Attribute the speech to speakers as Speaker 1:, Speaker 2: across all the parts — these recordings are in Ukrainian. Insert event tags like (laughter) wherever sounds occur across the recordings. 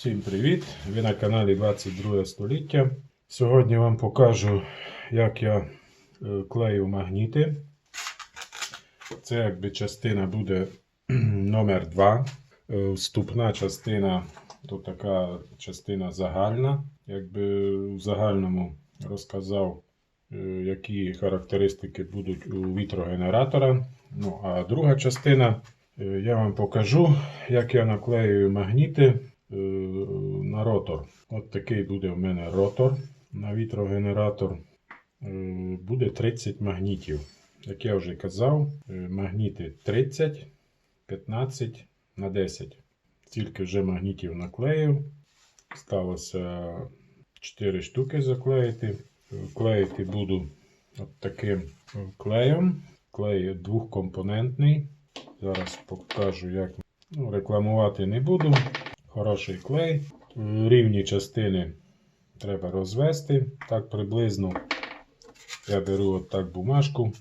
Speaker 1: Всім привіт! Ви на каналі 22 століття. Сьогодні вам покажу, як я е, клею магніти. Це якби частина буде (clears throat) номер 2. Е, Вступна частина то така частина загальна. Якби в загальному розказав, е, які характеристики будуть у вітрогенератора. Ну, а друга частина я вам покажу, як я наклеюю магніти на ротор. От такий буде в мене ротор на вітрогенератор. Е, Буде 30 магнітів. Як я вже казав, е, магніти 30, 15 на 10. Тільки вже магнітів наклеїв. Сталося 4 штуки заклеїти. Е, Клеїти буду от таким клеєм. Клей двохкомпонентний. Зараз покажу, як ну, рекламувати не буду. Хороший клей. Рівні частини треба розвести. Так приблизно я беру от так бумажку.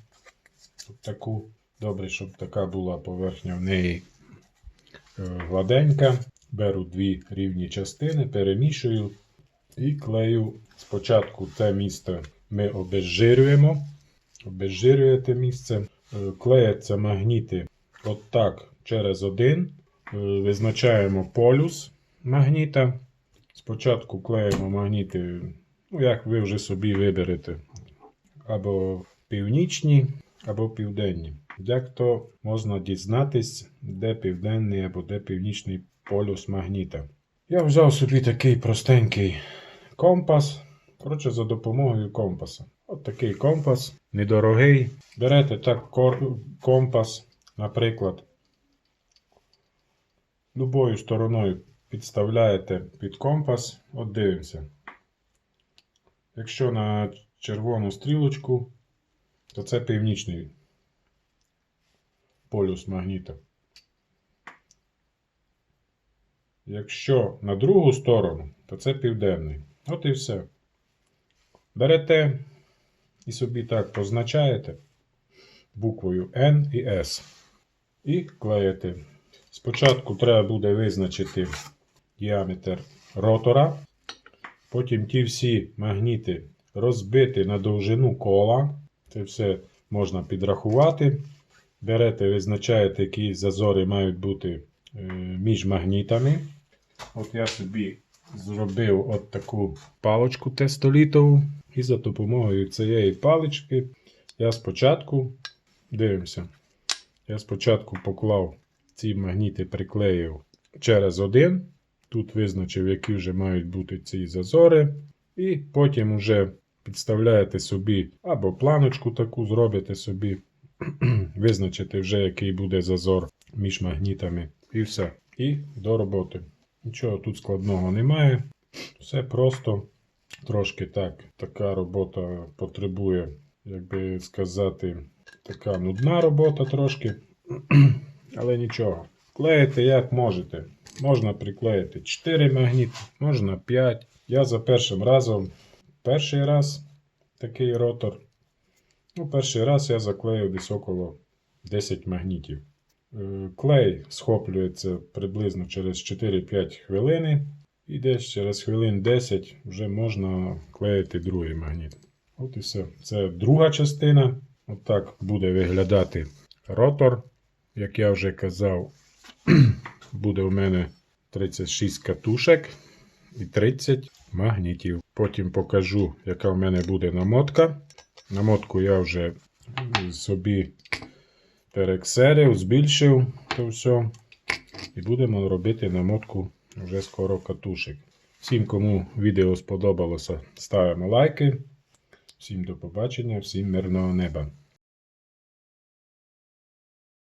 Speaker 1: Таку. Добре, щоб така була поверхня в неї е, гладенька. Беру дві рівні частини, перемішую і клею. Спочатку це місце ми обезжирюємо. Обезжирюєте місце. Е, Клеяться магніти от через один. Е, Визначаємо полюс магніта. Спочатку клеїмо магніти, ну, як ви вже собі виберете, або північні, або південні. Дехто можна дізнатись, де південний або де північний полюс магніта. Я взяв собі такий простенький компас. Коротше, за допомогою компаса. От такий компас, недорогий. Берете так компас, наприклад, любою стороною підставляєте під компас. От дивимося. Якщо на червону стрілочку, то це північний полюс магніта. Якщо на другу сторону, то це південний. От і все. Берете і собі так позначаєте буквою N і S. І клеїте. Спочатку треба буде визначити діаметр ротора. Потім ті всі магніти розбити на довжину кола. Це все можна підрахувати. Берете, визначаєте, які зазори мають бути е, між магнітами. От я собі зробив от таку паличку тестолітову. І за допомогою цієї палички я спочатку дивимося. Я спочатку поклав ці магніти, приклеїв через один. Тут визначив, які вже мають бути ці зазори. І потім вже підставляєте собі або планочку таку зробите собі, (clears throat) визначите вже, який буде зазор між магнітами. І все. І до роботи. Нічого тут складного немає. Все просто. Трошки так. Така робота потребує, як би сказати, така нудна робота трошки. (clears throat) Але нічого. Клеїте як можете. Можна приклеїти 4 магніти, можна 5. Я за першим разом, перший раз такий ротор. Ну, перший раз я заклеїв десь около 10 магнітів. Е, Клей схоплюється приблизно через 4-5 хвилини. І десь через хвилин 10 вже можна клеїти другий магніт. От і все. Це друга частина. Отак буде виглядати ротор. Як я вже казав, (clears throat) буде у мене 36 катушек і 30 магнітів. Потім покажу, яка в мене буде намотка. Намотку я вже собі перексерив, збільшив то все. І будемо робити намотку вже скоро катушек. Всім, кому відео сподобалося, ставимо лайки. Всім до побачення, всім мирного неба.